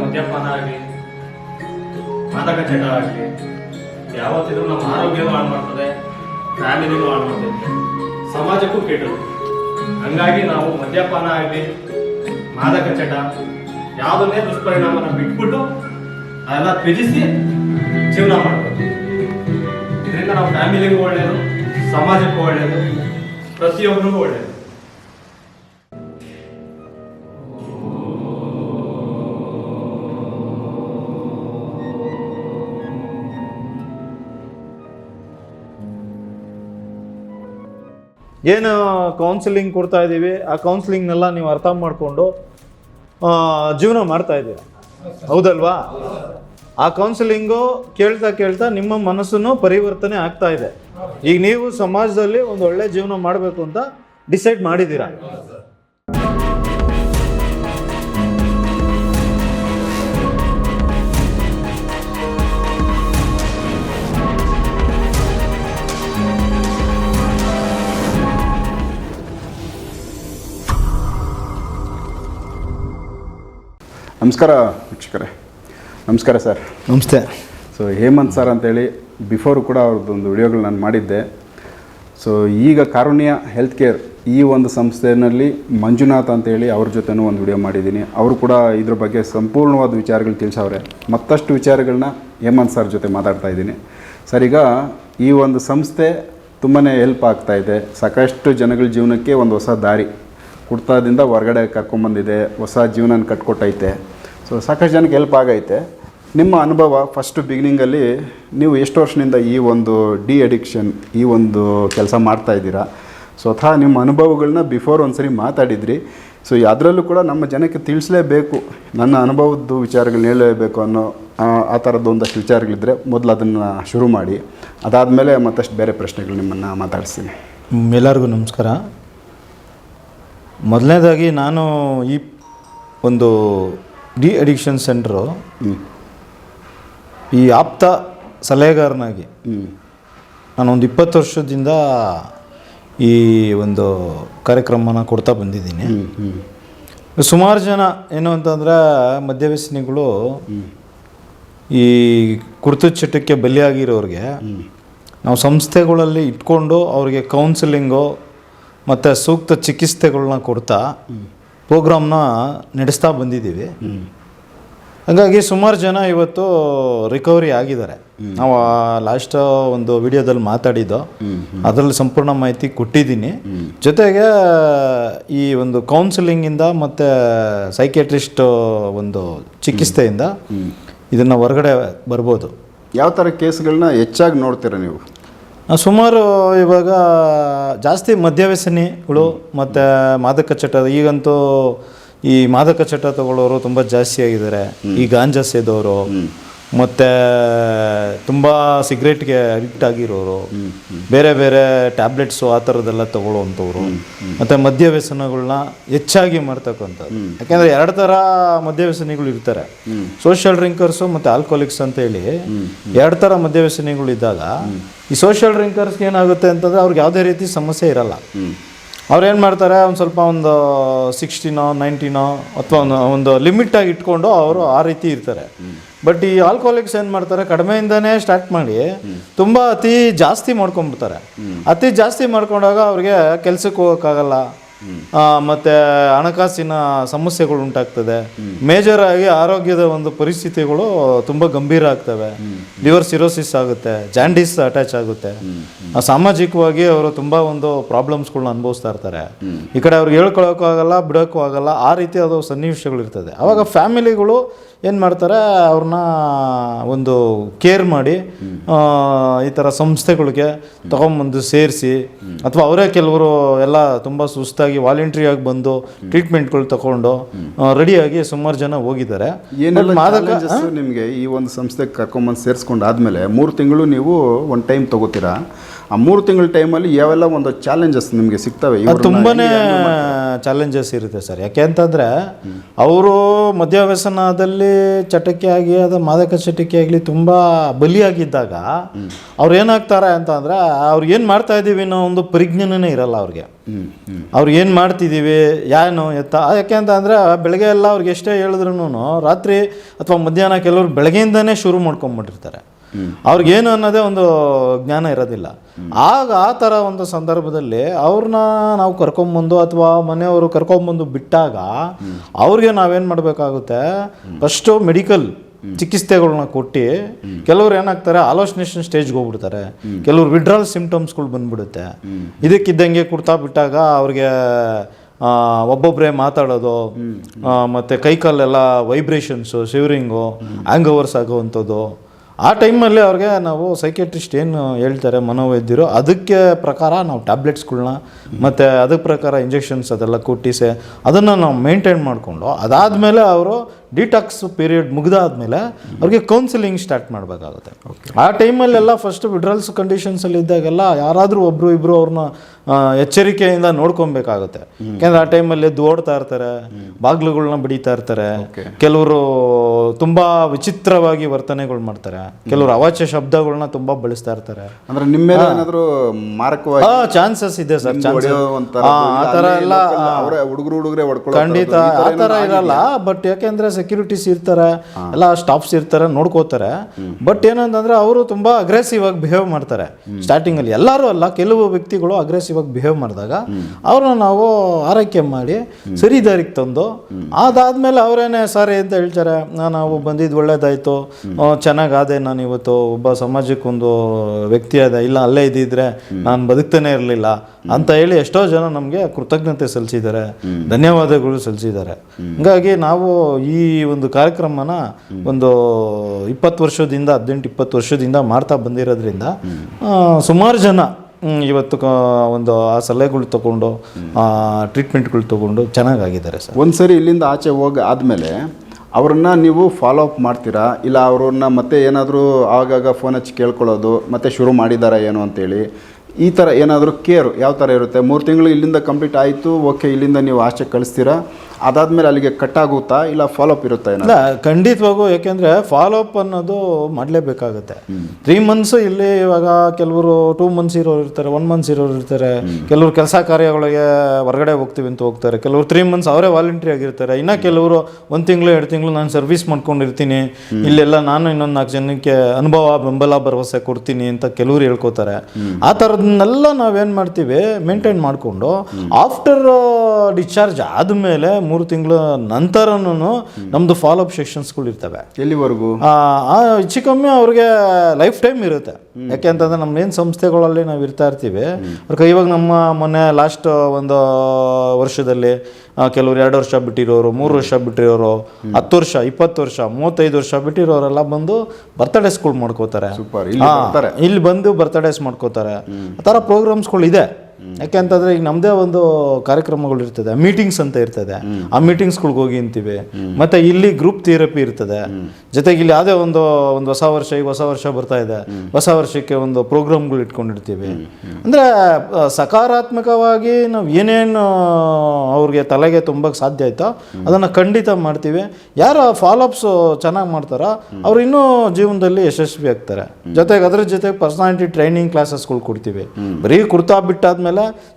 ಮದ್ಯಪಾನ ಆಗಲಿ, ಮಾದಕ ಚಟ ಆಗಲಿ, ಯಾವತ್ತಿದ್ರೂ ನಮ್ಮ ಆರೋಗ್ಯನೂ ಹಾಳು ಮಾಡ್ತದೆ ಫ್ಯಾಮಿಲಿನೂ ಹಾಳು ಮಾಡ್ತದೆ ಸಮಾಜಕ್ಕೂ ಕೆಟ್ಟದು. ಹಂಗಾಗಿ ನಾವು ಮದ್ಯಪಾನ ಆಗಲಿ, ಮಾದಕ ಚಟ ಯಾವುದನ್ನೇ ದುಷ್ಪರಿಣಾಮನ ಬಿಟ್ಬಿಟ್ಟು ಅದೆಲ್ಲ ತ್ಯಜಿಸಿ ಜೀವನ ಮಾಡ್ಬೋದು ಇದರಿಂದ ನಾವು ಫ್ಯಾಮಿಲಿಗೂ ಒಳ್ಳೆಯದು ಸಮಾಜಕ್ಕೂ ಒಳ್ಳೆಯದು ಪ್ರತಿಯೊಬ್ಬರಿಗೂ ಒಳ್ಳೆಯದು ಏನು ಕೌನ್ಸಿಲಿಂಗ್ ಕೊಡ್ತಾ ಇದ್ದೀವಿ ಆ ಕೌನ್ಸಿಲಿಂಗ್ನೆಲ್ಲ ನೀವು ಅರ್ಥ ಮಾಡಿಕೊಂಡು ಜೀವನ ಮಾಡ್ತಾ ಇದ್ದೀರ ಹೌದಲ್ವಾ? ಆ ಕೌನ್ಸಿಲಿಂಗು ಕೇಳ್ತಾ ಕೇಳ್ತಾ ನಿಮ್ಮ ಮನಸ್ಸನ್ನು ಪರಿವರ್ತನೆ ಆಗ್ತಾ ಇದೆ. ಈಗ ನೀವು ಸಮಾಜದಲ್ಲಿ ಒಂದು ಒಳ್ಳೆ ಜೀವನ ಮಾಡಬೇಕು ಅಂತ ಡಿಸೈಡ್ ಮಾಡಿದ್ದೀರಾ? ನಮಸ್ಕಾರ ವೀಕ್ಷಕರೇ. ನಮಸ್ಕಾರ ಸರ್. ನಮಸ್ತೆ. ಸೊ ಹೇಮಂತ್ ಸರ್ ಅಂತೇಳಿ ಬಿಫೋರು ಕೂಡ ಅವ್ರದ್ದೊಂದು ವಿಡಿಯೋಗಳು ನಾನು ಮಾಡಿದ್ದೆ. ಸೊ ಈಗ ಕಾರುಣ್ಯ ಹೆಲ್ತ್ ಕೇರ್ ಈ ಒಂದು ಸಂಸ್ಥೆಯಲ್ಲಿ ಮಂಜುನಾಥ್ ಅಂತೇಳಿ ಅವ್ರ ಜೊತೆನೂ ಒಂದು ವಿಡಿಯೋ ಮಾಡಿದ್ದೀನಿ. ಅವರು ಕೂಡ ಇದ್ರ ಬಗ್ಗೆ ಸಂಪೂರ್ಣವಾದ ವಿಚಾರಗಳು ತಿಳಿಸವ್ರೆ. ಮತ್ತಷ್ಟು ವಿಚಾರಗಳನ್ನ ಹೇಮಂತ್ ಸರ್ ಜೊತೆ ಮಾತಾಡ್ತಾ ಇದ್ದೀನಿ. ಸರ್ ಈಗ ಈ ಒಂದು ಸಂಸ್ಥೆ ತುಂಬಾ ಹೆಲ್ಪ್ ಆಗ್ತಾ ಇದೆ. ಸಾಕಷ್ಟು ಜನಗಳ ಜೀವನಕ್ಕೆ ಒಂದು ಹೊಸ ದಾರಿ. ಕುಡ್ತಾದಿಂದ ಹೊರಗಡೆ ಕರ್ಕೊಂಬಂದಿದೆ ಹೊಸ ಜೀವನ ಕಟ್ಕೊಟ್ಟೈತೆ. ಸೊ ಸಾಕಷ್ಟು ಜನಕ್ಕೆ ಹೆಲ್ಪ್ ಆಗೈತೆ. ನಿಮ್ಮ ಅನುಭವ ಫಸ್ಟ್ ಬಿಗಿನಿಂಗಲ್ಲಿ ನೀವು ಎಷ್ಟು ವರ್ಷದಿಂದ ಈ ಒಂದು ಡಿ ಅಡಿಕ್ಷನ್ ಈ ಒಂದು ಕೆಲಸ ಮಾಡ್ತಾ ಇದ್ದೀರಾ? ಸ್ವತಃ ನಿಮ್ಮ ಅನುಭವಗಳನ್ನ ಬಿಫೋರ್ ಒಂದ್ಸರಿ ಮಾತಾಡಿದ್ರಿ. ಸೊ ಅದರಲ್ಲೂ ಕೂಡ ನಮ್ಮ ಜನಕ್ಕೆ ತಿಳಿಸಲೇಬೇಕು. ನನ್ನ ಅನುಭವದ ವಿಚಾರಗಳನ್ನ ಹೇಳಲೇಬೇಕು ಅನ್ನೋ ಆ, ಥರದ್ದು ಒಂದಷ್ಟು ವಿಚಾರಗಳಿದ್ದರೆ ಮೊದಲು ಅದನ್ನು ಶುರು ಮಾಡಿ. ಅದಾದಮೇಲೆ ಮತ್ತಷ್ಟು ಬೇರೆ ಪ್ರಶ್ನೆಗಳು ನಿಮ್ಮನ್ನು ಮಾತಾಡಿಸ್ತೀನಿ. ಎಲ್ಲರಿಗೂ ನಮಸ್ಕಾರ. ಮೊದಲನೇದಾಗಿ ನಾನು ಈ ಒಂದು ಡಿ ಅಡಿಕ್ಷನ್ ಸೆಂಟ್ರು ಈ ಆಪ್ತ ಸಲಹೆಗಾರನಾಗಿ ಒಂದು ಇಪ್ಪತ್ತು ವರ್ಷದಿಂದ ಈ ಒಂದು ಕಾರ್ಯಕ್ರಮನ ಕೊಡ್ತಾ ಬಂದಿದ್ದೀನಿ. ಸುಮಾರು ಜನ ಏನು ಅಂತಂದರೆ ಮದ್ಯವ್ಯಸನಿಗಳು ಈ ಕುರ್ತು ಚಟಕ್ಕೆ ಬಲಿಯಾಗಿರೋರಿಗೆ ನಾವು ಸಂಸ್ಥೆಗಳಲ್ಲಿ ಇಟ್ಕೊಂಡು ಅವ್ರಿಗೆ ಕೌನ್ಸಿಲಿಂಗು ಮತ್ತು ಸೂಕ್ತ ಚಿಕಿತ್ಸೆಗಳನ್ನ ಕೊಡ್ತಾ ಪ್ರೋಗ್ರಾಮ್ನ ನಡೆಸ್ತಾ ಬಂದಿದ್ದೀವಿ. ಹಾಗಾಗಿ ಸುಮಾರು ಜನ ಇವತ್ತು ರಿಕವರಿ ಆಗಿದ್ದಾರೆ. ನಾವು ಲಾಸ್ಟ್ ಒಂದು ವಿಡಿಯೋದಲ್ಲಿ ಮಾತಾಡಿದ್ದು. ಅದರಲ್ಲಿ ಸಂಪೂರ್ಣ ಮಾಹಿತಿ ಕೊಟ್ಟಿದ್ದೀನಿ. ಜೊತೆಗೆ ಈ ಒಂದು ಕೌನ್ಸಿಲಿಂಗಿಂದ ಮತ್ತು ಸೈಕೆಟ್ರಿಸ್ಟ್ ಒಂದು ಚಿಕಿತ್ಸೆಯಿಂದ ಇದನ್ನು ಹೊರಗಡೆ ಬರ್ಬೋದು. ಯಾವ ಥರ ಕೇಸ್ಗಳನ್ನ ಹೆಚ್ಚಾಗಿ ನೋಡ್ತೀರಾ ನೀವು? ಸುಮಾರು ಇವಾಗ ಜಾಸ್ತಿ ಮದ್ಯವ್ಯಸನಿಗಳು ಮತ್ತು ಮಾದಕ ಚಟ ಈಗಂತೂ ಈ ಮಾದಕ ಚಟ ತಗೊಳ್ಳೋರು ತುಂಬ ಜಾಸ್ತಿ ಆಗಿದ್ದಾರೆ. ಈ ಗಾಂಜಾ ಸೇದೋರು. ಮತ್ತು ತುಂಬ ಸಿಗರೇಟ್ಗೆ ಅಡಿಕ್ಟ್ ಆಗಿರೋರು ಬೇರೆ ಬೇರೆ ಟ್ಯಾಬ್ಲೆಟ್ಸು ಆ ಥರದ್ದೆಲ್ಲ ತಗೊಳ್ಳೋವಂಥವ್ರು. ಮತ್ತು ಮದ್ಯವ್ಯಸನಗಳನ್ನ ಹೆಚ್ಚಾಗಿ ಮಾಡ್ತಕ್ಕಂಥದ್ದು. ಯಾಕೆಂದರೆ ಎರಡು ಥರ ಮದ್ಯವ್ಯಸನಿಗಳು ಇರ್ತಾರೆ. ಸೋಷಿಯಲ್ ಡ್ರಿಂಕರ್ಸು ಮತ್ತು ಆಲ್ಕೋಲಿಕ್ಸ್ ಅಂತ ಹೇಳಿ ಎರಡು ಥರ ಮದ್ಯವ್ಯಸನಿಗಳು ಇದ್ದಾಗ ಈ ಸೋಷಿಯಲ್ ಡ್ರಿಂಕರ್ಸ್ಗೆ ಏನಾಗುತ್ತೆ ಅಂತಂದರೆ ಅವ್ರಿಗೆ ಯಾವುದೇ ರೀತಿ ಸಮಸ್ಯೆ ಇರಲ್ಲ. ಅವ್ರು ಏನು ಮಾಡ್ತಾರೆ? ಒಂದು ಸ್ವಲ್ಪ ಒಂದು ಸಿಕ್ಸ್ಟಿನೋ ನೈಂಟಿನೋ ಅಥವಾ ಒಂದು ಒಂದು ಲಿಮಿಟಾಗಿ ಇಟ್ಕೊಂಡು ಅವರು ಆ ರೀತಿ ಇರ್ತಾರೆ. ಬಟ್ ಈ ಆಲ್ಕೋಹಾಲಿಕ್ಸ್ ಏನು ಮಾಡ್ತಾರೆ? ಕಡಿಮೆಯಿಂದನೇ ಸ್ಟಾರ್ಟ್ ಮಾಡಿ ತುಂಬ ಅತಿ ಜಾಸ್ತಿ ಮಾಡ್ಕೊಂಡ್ಬಿಡ್ತಾರೆ. ಅತಿ ಜಾಸ್ತಿ ಮಾಡ್ಕೊಂಡಾಗ ಅವ್ರಿಗೆ ಕೆಲ್ಸಕ್ಕೆ ಹೋಗೋಕ್ಕಾಗಲ್ಲ. ಮತ್ತೆ ಹಣಕಾಸಿನ ಸಮಸ್ಯೆಗಳು ಉಂಟಾಗ್ತದೆ. ಮೇಜರ್ ಆಗಿ ಆರೋಗ್ಯದ ಒಂದು ಪರಿಸ್ಥಿತಿಗಳು ತುಂಬ ಗಂಭೀರ ಆಗ್ತವೆ. ಲಿವರ್ ಸಿರೋಸಿಸ್ ಆಗುತ್ತೆ ಜಾಂಡಿಸ್ ಅಟ್ಯಾಚ್ ಆಗುತ್ತೆ. ಸಾಮಾಜಿಕವಾಗಿ ಅವರು ತುಂಬ ಒಂದು ಪ್ರಾಬ್ಲಮ್ಸ್ಗಳನ್ನ ಅನುಭವಿಸ್ತಾ ಇರ್ತಾರೆ. ಈ ಕಡೆ ಅವ್ರಿಗೆ ಹೇಳ್ಕೊಳ್ಳೋಕ್ಕೂ ಆಗಲ್ಲ, ಬಿಡೋಕ್ಕೂ ಆಗಲ್ಲ, ಆ ರೀತಿ ಅದು ಸನ್ನಿವೇಶಗಳು ಇರ್ತದೆ ಅವಾಗ ಫ್ಯಾಮಿಲಿಗಳು ಏನು ಮಾಡ್ತಾರೆ ಅವ್ರನ್ನ ಒಂದು ಕೇರ್ ಮಾಡಿ ಈ ಥರ ಸಂಸ್ಥೆಗಳಿಗೆ ತಗೊಂಬಂದು ಸೇರಿಸಿ ಅಥವಾ ಅವರೇ ಕೆಲವರು ಎಲ್ಲ ತುಂಬ ಸುಸ್ತಾಗಿ ವಾಲಂಟ್ರಿಯಾಗಿ ಬಂದು ಟ್ರೀಟ್ಮೆಂಟ್ಗಳು ತಗೊಂಡು ರೆಡಿಯಾಗಿ ಸುಮಾರು ಜನ ಹೋಗಿದ್ದಾರೆ. ನಿಮಗೆ ಈ ಒಂದು ಸಂಸ್ಥೆಗೆ ಕರ್ಕೊಂಬಂದು ಸೇರಿಸ್ಕೊಂಡು ಆದಮೇಲೆ ಮೂರು ತಿಂಗಳು ನೀವು ಒಂದು ಟೈಮ್ ತೊಗೋತೀರಾ? ಆ ಮೂರು ತಿಂಗಳ ಟೈಮಲ್ಲಿ ಯಾವೆಲ್ಲ ಒಂದು ಚಾಲೆಂಜಸ್ ನಿಮಗೆ ಸಿಗ್ತವೆ? ತುಂಬಾ ತುಂಬಾನೇ ಚಾಲೆಂಜಸ್ ಇರುತ್ತೆ ಸರ್. ಯಾಕೆ ಅಂತಂದರೆ ಅವರು ಮದ್ಯವ್ಯಸನದಲ್ಲಿ ಚಟಕ್ಕೆ ಆಗಿ ಅದು ಮಾದಕ ಚಟಕ್ಕೆ ಆಗಲಿ ತುಂಬ ಬಲಿಯಾಗಿದ್ದಾಗ ಅವ್ರು ಏನಾಗ್ತಾರೆ ಅಂತ ಅಂದರೆ ಅವ್ರು ಏನು ಮಾಡ್ತಾ ಇದ್ದೀವಿ ಅನ್ನೋ ಒಂದು ಪರಿಜ್ಞಾನನೇ ಇರಲ್ಲ ಅವ್ರಿಗೆ. ಅವ್ರು ಏನು ಮಾಡ್ತಿದ್ದೀವಿ ಏನು ಎತ್ತ ಯಾಕೆ ಅಂತ ಅಂದರೆ ಬೆಳಗ್ಗೆ ಎಲ್ಲ ಅವ್ರಿಗೆ ಎಷ್ಟೇ ಹೇಳಿದ್ರು ರಾತ್ರಿ ಅಥವಾ ಮಧ್ಯಾಹ್ನ ಕೆಲವರು ಬೆಳಗ್ಗೆಯಿಂದನೇ ಶುರು ಮಾಡ್ಕೊಂಬಿಟ್ಟಿರ್ತಾರೆ. ಅವ್ರಿಗೇನು ಅನ್ನೋದೇ ಒಂದು ಜ್ಞಾನ ಇರೋದಿಲ್ಲ. ಆಗ ಆ ಥರ ಒಂದು ಸಂದರ್ಭದಲ್ಲಿ ಅವ್ರನ್ನ ನಾವು ಕರ್ಕೊಂಬಂದು ಅಥವಾ ಮನೆಯವರು ಕರ್ಕೊಂಬಂದು ಬಿಟ್ಟಾಗ ಅವ್ರಿಗೆ ನಾವೇನು ಮಾಡಬೇಕಾಗುತ್ತೆ? ಫಸ್ಟು ಮೆಡಿಕಲ್ ಚಿಕಿತ್ಸೆಗಳನ್ನ ಕೊಟ್ಟು ಕೆಲವ್ರು ಏನಾಗ್ತಾರೆ? ಆಲೋಚನೇಷನ್ ಸ್ಟೇಜ್ಗೆ ಹೋಗ್ಬಿಡ್ತಾರೆ. ಕೆಲವ್ರು ವಿಡ್ರಾಲ್ ಸಿಂಪ್ಟಮ್ಸ್ಗಳು ಬಂದ್ಬಿಡುತ್ತೆ. ಇದಕ್ಕಿದ್ದಂಗೆ ಕುಡ್ತಾ ಬಿಟ್ಟಾಗ ಅವ್ರಿಗೆ ಒಬ್ಬೊಬ್ಬರೇ ಮಾತಾಡೋದು ಮತ್ತು ಕೈಕಾಲೆಲ್ಲ ವೈಬ್ರೇಷನ್ಸು ಶಿವರಿಂಗು ಆ್ಯಂಗ್ ಓವರ್ಸ್ ಆಗುವಂಥದ್ದು. ಆ ಟೈಮಲ್ಲಿ ಅವ್ರಿಗೆ ನಾವು ಸೈಕೆಟ್ರಿಸ್ಟ್ ಏನು ಹೇಳ್ತಾರೆ ಮನೋವೈದ್ಯರು, ಅದಕ್ಕೆ ಪ್ರಕಾರ ನಾವು ಟ್ಯಾಬ್ಲೆಟ್ಸ್ಗಳನ್ನ ಮತ್ತು ಅದಕ್ಕೆ ಪ್ರಕಾರ ಇಂಜೆಕ್ಷನ್ಸ್ ಅದೆಲ್ಲ ಕೊಟ್ಟಿಸೆ ಅದನ್ನು ನಾವು ಮೇಂಟೈನ್ ಮಾಡಿಕೊಂಡು, ಅದಾದಮೇಲೆ ಅವರು ಡಿಟಾಕ್ಸ್ ಪೀರಿಯಡ್ ಮುಗಿದಾದ್ಮೇಲೆ ಅವ್ರಿಗೆ ಕೌನ್ಸಿಲಿಂಗ್ ಸ್ಟಾರ್ಟ್ ಮಾಡಬೇಕಾಗುತ್ತೆ. ಆ ಟೈಮಲ್ಲೆಲ್ಲ ಫಸ್ಟ್ ವಿಡ್ರಲ್ಸ್ ಕಂಡೀಷನ್ಸಲ್ಲಿ ಇದ್ದಾಗೆಲ್ಲ ಯಾರಾದರೂ ಒಬ್ಬರು ಇಬ್ಬರು ಅವ್ರನ್ನ ಎಚ್ಚರಿಕೆಯಿಂದ ನೋಡ್ಕೊಬೇಕಾಗುತ್ತೆ ಯಾಕೆಂದ್ರೆ ಆ ಟೈಮಲ್ಲಿ ಎದ್ದು ಓಡ್ತಾ ಇರ್ತಾರೆ ಬಾಗ್ಲುಗಳನ್ನ ಬಡಿತಾ ಇರ್ತಾರೆ. ಕೆಲವರು ತುಂಬ ವಿಚಿತ್ರವಾಗಿ ವರ್ತನೆಗಳು ಮಾಡ್ತಾರೆ. ಕೆಲವರು ಅವಾಚ್ಯ ಶಬ್ದಗಳನ್ನ ತುಂಬ ಬಳಸ್ತಾ ಇರ್ತಾರೆ. ಅಂದ್ರೆ ನಿಮ್ಮ ಮೇಲೆ ಏನಾದ್ರು ಮಾರಕವಾಗಿ ಚಾನ್ಸಸ್ ಇದೆ ಸರ್ ಆ ಥರ ಎಲ್ಲ ಅವರೇ ಹುಡುಗರು ಹುಡುಗರೆ ಖಂಡಿತ ಆ ತರ ಇರಲ್ಲ ಬಟ್ ಯಾಕೆಂದ್ರೆ ಸೆಕ್ಯೂರಿಟೀಸ್ ಇರ್ತಾರೆ ಎಲ್ಲ ಸ್ಟಾಫ್ಸ್ ಇರ್ತಾರೆ ನೋಡ್ಕೋತಾರೆ. ಬಟ್ ಏನಂತಂದ್ರೆ ಅವರು ತುಂಬಾ ಅಗ್ರೆಸಿವ್ ಆಗಿ ಬಿಹೇವ್ ಮಾಡ್ತಾರೆ. ಸ್ಟಾರ್ಟಿಂಗ್ ಅಲ್ಲಿ ಎಲ್ಲರೂ ಅಲ್ಲ ಕೆಲವು ವ್ಯಕ್ತಿಗಳು ಅಗ್ರೆಸಿವ್ ಆಗಿ ಬಿಹೇವ್ ಮಾಡಿದಾಗ ಅವ್ರನ್ನ ನಾವು ಆರೈಕೆ ಮಾಡಿ ಸರಿ ದಾರಿಗೆ ತಂದು ಅದಾದ್ಮೇಲೆ ಅವರೇನೆ ಸಾರಿ ಅಂತ ಹೇಳ್ತಾರೆ "ನಾ- ನಾವು ಬಂದಿದ್ದು ಒಳ್ಳೇದಾಯ್ತು. ಚೆನ್ನಾಗಾದೆ ನಾನು ಇವತ್ತು ಒಬ್ಬ ಸಮಾಜಕ್ಕೊಂದು ವ್ಯಕ್ತಿ ಅದ ಇಲ್ಲ ಅಲ್ಲೇ ಇದ್ದಿದ್ರೆ ನಾನು ಬದುಕ್ತಾನೆ ಇರಲಿಲ್ಲ. ಅಂತ ಹೇಳಿ ಎಷ್ಟೋ ಜನ ನಮಗೆ ಕೃತಜ್ಞತೆ ಸಲ್ಲಿಸಿದ್ದಾರೆ ಧನ್ಯವಾದಗಳು ಸಲ್ಲಿಸಿದ್ದಾರೆ. ಹಂಗಾಗಿ ನಾವು ಈ ಒಂದು ಕಾರ್ಯಕ್ರಮನ ಒಂದು ಇಪ್ಪತ್ತು ವರ್ಷದಿಂದ, ಹದಿನೆಂಟು, ಇಪ್ಪತ್ತು ವರ್ಷದಿಂದ ಮಾಡ್ತಾ ಬಂದಿರೋದ್ರಿಂದ ಸುಮಾರು ಜನ ಇವತ್ತು ಒಂದು ಆ ಸಲಹೆಗಳು ತಗೊಂಡು ಟ್ರೀಟ್ಮೆಂಟ್ಗಳು ತಗೊಂಡು ಚೆನ್ನಾಗಾಗಿದ್ದಾರೆ ಸರ್. ಒಂದ್ಸರಿ ಇಲ್ಲಿಂದ ಆಚೆ ಹೋಗಿ ಆದಮೇಲೆ ಅವ್ರನ್ನ ನೀವು ಫಾಲೋ ಅಪ್ ಮಾಡ್ತೀರಾ? ಇಲ್ಲ ಅವ್ರನ್ನ ಮತ್ತೆ ಏನಾದರೂ ಆಗಾಗ ಫೋನ್ ಹಚ್ಚಿ ಕೇಳ್ಕೊಳ್ಳೋದು, ಮತ್ತೆ ಶುರು ಮಾಡಿದ್ದಾರಾ ಏನು ಅಂತೇಳಿ? ಈ ಥರ ಏನಾದರೂ ಕೇರ್ ಯಾವ ಥರ ಇರುತ್ತೆ? ಮೂರು ತಿಂಗಳು ಇಲ್ಲಿಂದ ಕಂಪ್ಲೀಟ್ ಆಯಿತು ಓಕೆ ಇಲ್ಲಿಂದ ನೀವು ಆಚೆ ಕಳಿಸ್ತೀರಾ? ಅದಾದಮೇಲೆ ಅಲ್ಲಿಗೆ ಕಟ್ ಆಗುತ್ತಾ ಇಲ್ಲ ಫಾಲೋಅಪ್ ಇರುತ್ತಾ ಇಲ್ಲ ಖಂಡಿತವಾಗೂ ಯಾಕೆಂದ್ರೆ ಫಾಲೋ ಅಪ್ ಅನ್ನೋದು ಮಾಡಲೇಬೇಕಾಗುತ್ತೆ. ತ್ರೀ ಮಂತ್ಸ್ ಇಲ್ಲಿ ಇವಾಗ ಕೆಲವರು ಟೂ ಮಂತ್ಸ್ ಇರೋರು ಇರ್ತಾರೆ ಒನ್ ಮಂತ್ಸ್ ಇರೋರು ಇರ್ತಾರೆ. ಕೆಲವರು ಕೆಲಸ ಕಾರ್ಯಗಳಿಗೆ ಹೊರಗಡೆ ಹೋಗ್ತೀವಿ ಅಂತ ಹೋಗ್ತಾರೆ. ಕೆಲವರು ತ್ರೀ ಮಂತ್ಸ್ ಅವರೇ ವಾಲಂಟ್ರಿ ಆಗಿರ್ತಾರೆ. ಇನ್ನು ಕೆಲವರು ಒಂದು ತಿಂಗಳು ಎರಡು ತಿಂಗಳು ನಾನು ಸರ್ವಿಸ್ ಮಾಡ್ಕೊಂಡಿರ್ತೀನಿ. ಇಲ್ಲೆಲ್ಲ ನಾನು ಇನ್ನೊಂದು ನಾಲ್ಕು ಜನಕ್ಕೆ ಅನುಭವ ಬೆಂಬಲ ಭರವಸೆ ಕೊಡ್ತೀನಿ ಅಂತ ಕೆಲವರು ಹೇಳ್ಕೊತಾರೆ. ಆ ಥರದನ್ನೆಲ್ಲ ನಾವೇನು ಮಾಡ್ತೀವಿ ಮೇಂಟೈನ್ ಮಾಡಿಕೊಂಡು ಆಫ್ಟರ್ ಡಿಸ್ಚಾರ್ಜ್ ಆದಮೇಲೆ ಮೂರು ತಿಂಗಳ ನಂತರನೂ ನಮ್ದು ಫಾಲೋ ಅಪ್ ಸೆಕ್ಷನ್ಸ್ಗಳು ಇರ್ತವೆ. ಎಲ್ಲಿವರೆಗೂ? ಹೆಚ್ಚು ಕಮ್ಮಿ ಅವ್ರಿಗೆ ಲೈಫ್ ಟೈಮ್ ಇರುತ್ತೆ. ಯಾಕೆ ಅಂತಂದ್ರೆ ನಮ್ಮ ಏನು ಸಂಸ್ಥೆಗಳಲ್ಲಿ ನಾವು ಇರ್ತಾ ಇರ್ತೀವಿ. ಅವ್ರಿಗೆ ಇವಾಗ ನಮ್ಮ ಮೊನ್ನೆ ಲಾಸ್ಟ್ ಒಂದು ವರ್ಷದಲ್ಲಿ ಕೆಲವರು ಎರಡು ವರ್ಷ ಬಿಟ್ಟಿರೋರು ಮೂರು ವರ್ಷ ಬಿಟ್ಟಿರೋರು ಹತ್ತು ವರ್ಷ ಇಪ್ಪತ್ತು ವರ್ಷ ಮೂವತ್ತೈದು ವರ್ಷ ಬಿಟ್ಟಿರೋರೆಲ್ಲ ಬಂದು ಬರ್ತ್ಡೇಸ್ಗಳು ಮಾಡ್ಕೋತಾರೆ. ಇಲ್ಲಿ ಬಂದು ಬರ್ತಡೇಸ್ ಮಾಡ್ಕೋತಾರೆ. ಆ ಥರ ಪ್ರೋಗ್ರಾಮ್ಸ್ಗಳು ಇದೆ. ಯಾಕೆ ಅಂತಂದ್ರೆ ಈಗ ನಮ್ಮದೇ ಒಂದು ಕಾರ್ಯಕ್ರಮಗಳು ಇರ್ತದೆ ಮೀಟಿಂಗ್ಸ್ ಅಂತ ಇರ್ತದೆ. ಆ ಮೀಟಿಂಗ್ಸ್ಗಳಿಗೆ ಹೋಗಿ ಅಂತೀವಿ. ಮತ್ತೆ ಇಲ್ಲಿ ಗ್ರೂಪ್ ಥೆರಪಿ ಇರ್ತದೆ. ಜೊತೆಗೆ ಇಲ್ಲಿ ಯಾವುದೇ ಒಂದು ಒಂದು ಹೊಸ ವರ್ಷ ಈಗ ಹೊಸ ವರ್ಷ ಬರ್ತಾ ಇದೆ. ಹೊಸ ವರ್ಷಕ್ಕೆ ಒಂದು ಪ್ರೋಗ್ರಾಮ್ಗಳು ಇಟ್ಕೊಂಡಿರ್ತೀವಿ. ಅಂದ್ರೆ ಸಕಾರಾತ್ಮಕವಾಗಿ ನಾವು ಏನೇನು ಅವ್ರಿಗೆ ತಲೆಗೆ ತುಂಬಕ್ಕೆ ಸಾಧ್ಯ ಆಯ್ತೋ ಅದನ್ನು ಖಂಡಿತ ಮಾಡ್ತೀವಿ. ಯಾರು ಫಾಲೋಅಪ್ಸ್ ಚೆನ್ನಾಗಿ ಮಾಡ್ತಾರೋ ಅವ್ರು ಇನ್ನೂ ಜೀವನದಲ್ಲಿ ಯಶಸ್ವಿ ಆಗ್ತಾರೆ. ಜೊತೆಗೆ ಅದ್ರ ಜೊತೆಗೆ ಪರ್ಸನಾಲಿಟಿ ಟ್ರೈನಿಂಗ್ ಕ್ಲಾಸಸ್ಗಳು ಕೊಡ್ತೀವಿ. ಬರೀ ಕುರ್ತಾ ಬಿಟ್ಟಾದ್ಮೇಲೆ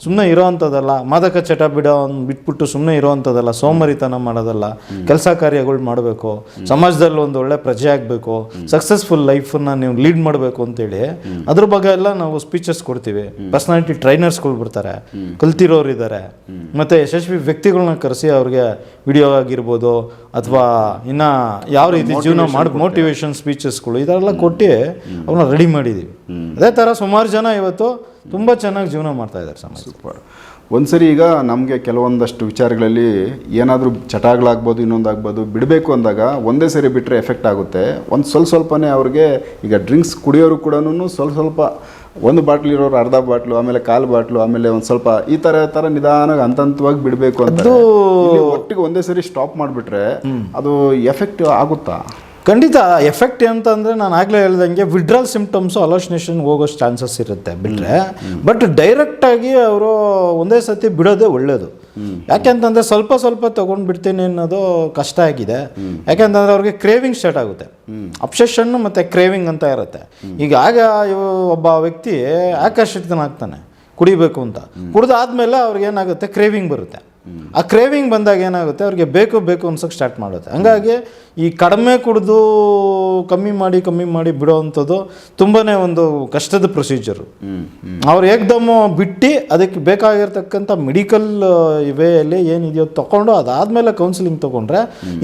ಸುಮ್ಮನೆ ಇರೋವಂಥದ್ದಲ್ಲ ಮಾದಕ ಚಟ ಬಿಡೋ ಬಿಟ್ಬಿಟ್ಟು ಸುಮ್ಮನೆ ಇರೋವಂಥದ್ದಲ್ಲ ಸೋಮರಿತನ ಮಾಡೋದಲ್ಲ ಕೆಲಸ ಕಾರ್ಯಗಳು ಮಾಡಬೇಕು ಸಮಾಜದಲ್ಲಿ ಒಂದು ಒಳ್ಳೆ ಪ್ರಜೆ ಆಗಬೇಕು ಸಕ್ಸಸ್ಫುಲ್ ಲೈಫನ್ನು ನೀವು ಲೀಡ್ ಮಾಡಬೇಕು ಅಂತೇಳಿ ಅದ್ರ ಬಗ್ಗೆ ಎಲ್ಲ ನಾವು ಸ್ಪೀಚಸ್ ಕೊಡ್ತೀವಿ. ಪರ್ಸನಾಲಿಟಿ ಟ್ರೈನರ್ಸ್ಗಳು ಬರ್ತಾರೆ ಕಲ್ತಿರೋರು ಇದ್ದಾರೆ ಮತ್ತೆ ಯಶಸ್ವಿ ವ್ಯಕ್ತಿಗಳನ್ನ ಕರೆಸಿ ಅವ್ರಿಗೆ ವಿಡಿಯೋ ಆಗಿರ್ಬೋದು ಅಥವಾ ಇನ್ನ ಯಾವ ರೀತಿ ಜೀವನ ಮಾಡಿ ಮೋಟಿವೇಶನ್ ಸ್ಪೀಚಸ್ಗಳು ಇದೆಲ್ಲ ಕೊಟ್ಟು ಅವನ್ನ ರೆಡಿ ಮಾಡಿದ್ದೀವಿ ಅದೇ ಥರ ಸುಮಾರು ಜನ ಇವತ್ತು ತುಂಬ ಚೆನ್ನಾಗಿ ಜೀವನ ಮಾಡ್ತಾ ಇದ್ದಾರೆ ಸಮಾಜ ಸೂಪರ್. ಒಂದ್ಸರಿ ಈಗ ನಮಗೆ ಕೆಲವೊಂದಷ್ಟು ವಿಚಾರಗಳಲ್ಲಿ ಏನಾದರೂ ಚಟಗಳಾಗ್ಬೋದು ಇನ್ನೊಂದಾಗ್ಬೋದು ಬಿಡಬೇಕು ಅಂದಾಗ ಒಂದೇ ಸರಿ ಬಿಟ್ಟರೆ ಎಫೆಕ್ಟ್ ಆಗುತ್ತೆ. ಒಂದು ಸ್ವಲ್ಪ ಸ್ವಲ್ಪನೇ ಅವ್ರಿಗೆ ಈಗ ಡ್ರಿಂಕ್ಸ್ ಕುಡಿಯೋರು ಕೂಡ ಸ್ವಲ್ಪ ಸ್ವಲ್ಪ ಒಂದು ಬಾಟ್ಲು ಇರೋರು ಅರ್ಧ ಬಾಟ್ಲು ಆಮೇಲೆ ಕಾಲು ಬಾಟ್ಲು ಆಮೇಲೆ ಒಂದು ಸ್ವಲ್ಪ ಈ ಥರ ಥರ ನಿಧಾನವಾಗಿ ಹಂತ ಹಂತವಾಗಿ ಬಿಡಬೇಕು ಅಂತ ಒಟ್ಟಿಗೆ ಒಂದೇ ಸರಿ ಸ್ಟಾಪ್ ಮಾಡಿಬಿಟ್ರೆ ಅದು ಎಫೆಕ್ಟ್ ಆಗುತ್ತಾ? ಖಂಡಿತ ಎಫೆಕ್ಟ್ ಅಂತಂದರೆ ನಾನು ಆಗಲೇ ಹೇಳ್ದಂಗೆ ವಿಡ್ರಾಲ್ ಸಿಂಪ್ಟಮ್ಸು ಅಲೋಸಿನೇಷನ್ ಹೋಗೋ ಚಾನ್ಸಸ್ ಇರುತ್ತೆ ಬಿಟ್ಟರೆ ಬಟ್ ಡೈರೆಕ್ಟಾಗಿ ಅವರು ಒಂದೇ ಸತಿ ಬಿಡೋದೇ ಒಳ್ಳೆಯದು ಯಾಕೆಂತಂದರೆ ಸ್ವಲ್ಪ ಸ್ವಲ್ಪ ತೊಗೊಂಡು ಬಿಡ್ತೀನಿ ಅನ್ನೋದು ಕಷ್ಟ ಆಗಿದೆ. ಯಾಕೆಂತಂದರೆ ಅವ್ರಿಗೆ ಕ್ರೇವಿಂಗ್ ಸ್ಟಾರ್ಟ್ ಆಗುತ್ತೆ. ಅಬ್ಸೆಷನ್ ಮತ್ತು ಕ್ರೇವಿಂಗ್ ಅಂತ ಇರುತ್ತೆ. ಈಗ ಆಗ ಒಬ್ಬ ವ್ಯಕ್ತಿ ಆಕರ್ಷಿತನಾಗ್ತಾನೆ. ಕುಡಿಬೇಕು ಅಂತ. ಕುಡಿದಾದ್ಮೇಲೆ ಅವ್ರಿಗೆ ಏನಾಗುತ್ತೆ? ಕ್ರೇವಿಂಗ್ ಬರುತ್ತೆ. ಆ ಕ್ರೇವಿಂಗ್ ಬಂದಾಗ ಏನಾಗುತ್ತೆ? ಅವ್ರಿಗೆ ಬೇಕು ಬೇಕು ಅನ್ಸೋಕೆ ಸ್ಟಾರ್ಟ್ ಮಾಡುತ್ತೆ. ಹಂಗಾಗಿ ಈ ಕಡಿಮೆ ಕುಡಿದು ಕಮ್ಮಿ ಮಾಡಿ ಕಮ್ಮಿ ಮಾಡಿ ಬಿಡೋ ಅಂಥದ್ದು ತುಂಬಾ ಒಂದು ಕಷ್ಟದ ಪ್ರೊಸೀಜರು. ಅವ್ರು ಏಕ್ದಮ್ ಬಿಟ್ಟು ಅದಕ್ಕೆ ಬೇಕಾಗಿರ್ತಕ್ಕಂಥ ಮೆಡಿಕಲ್ ವೇಯಲ್ಲಿ ಏನಿದೆಯೋ ತೊಗೊಂಡು ಅದಾದಮೇಲೆ ಕೌನ್ಸಿಲಿಂಗ್ ತೊಗೊಂಡ್ರೆ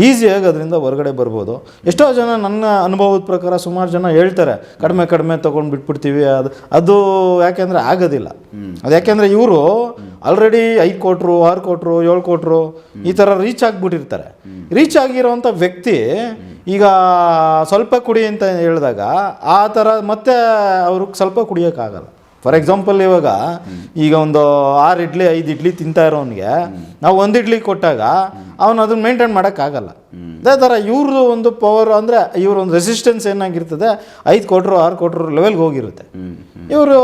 ಈಸಿಯಾಗಿ ಅದರಿಂದ ಹೊರಗಡೆ ಬರ್ಬೋದು. ಎಷ್ಟೋ ಜನ ನನ್ನ ಅನುಭವದ ಪ್ರಕಾರ ಸುಮಾರು ಜನ ಹೇಳ್ತಾರೆ ಕಡಿಮೆ ಕಡಿಮೆ ತೊಗೊಂಡು ಬಿಟ್ಬಿಡ್ತೀವಿ ಅದು ಅದು ಯಾಕೆಂದರೆ ಆಗೋದಿಲ್ಲ. ಅದು ಯಾಕೆಂದರೆ ಇವರು ಆಲ್ರೆಡಿ ಐದು ಕೋಟ್ರು ಆರು ಕೋಟ್ರು ಏಳು ಕೋಟ್ರು ಈ ಥರ ರೀಚ್ ಆಗಿಬಿಟ್ಟಿರ್ತಾರೆ. ರೀಚ್ ಆಗಿರೋವಂಥ ವ್ಯಕ್ತಿ ಈಗ ಸ್ವಲ್ಪ ಕುಡಿ ಅಂತ ಹೇಳಿದಾಗ ಆ ಥರ ಮತ್ತೆ ಅವ್ರಿಗೆ ಸ್ವಲ್ಪ ಕುಡಿಯೋಕ್ಕಾಗಲ್ಲ. ಫಾರ್ ಎಕ್ಸಾಂಪಲ್ ಇವಾಗ ಈಗ ಒಂದು ಆರು ಇಡ್ಲಿ ಐದು ಇಡ್ಲಿ ತಿಂತಾ ಇರೋನಿಗೆ ನಾವು ಒಂದು ಇಡ್ಲಿ ಕೊಟ್ಟಾಗ ಅವನು ಅದನ್ನ ಮೇಂಟೈನ್ ಮಾಡೋಕ್ಕಾಗಲ್ಲ. ಅದೇ ಥರ ಇವ್ರದ್ದು ಒಂದು ಪವರ್ ಅಂದರೆ ಇವ್ರ ಒಂದು ರೆಸಿಸ್ಟೆನ್ಸ್ ಏನಾಗಿರ್ತದೆ ಐದು ಕೊಟ್ಟರು ಆರು ಕೊಟ್ಟರು ಲೆವೆಲ್ಗೆ ಹೋಗಿರುತ್ತೆ. ಇವರು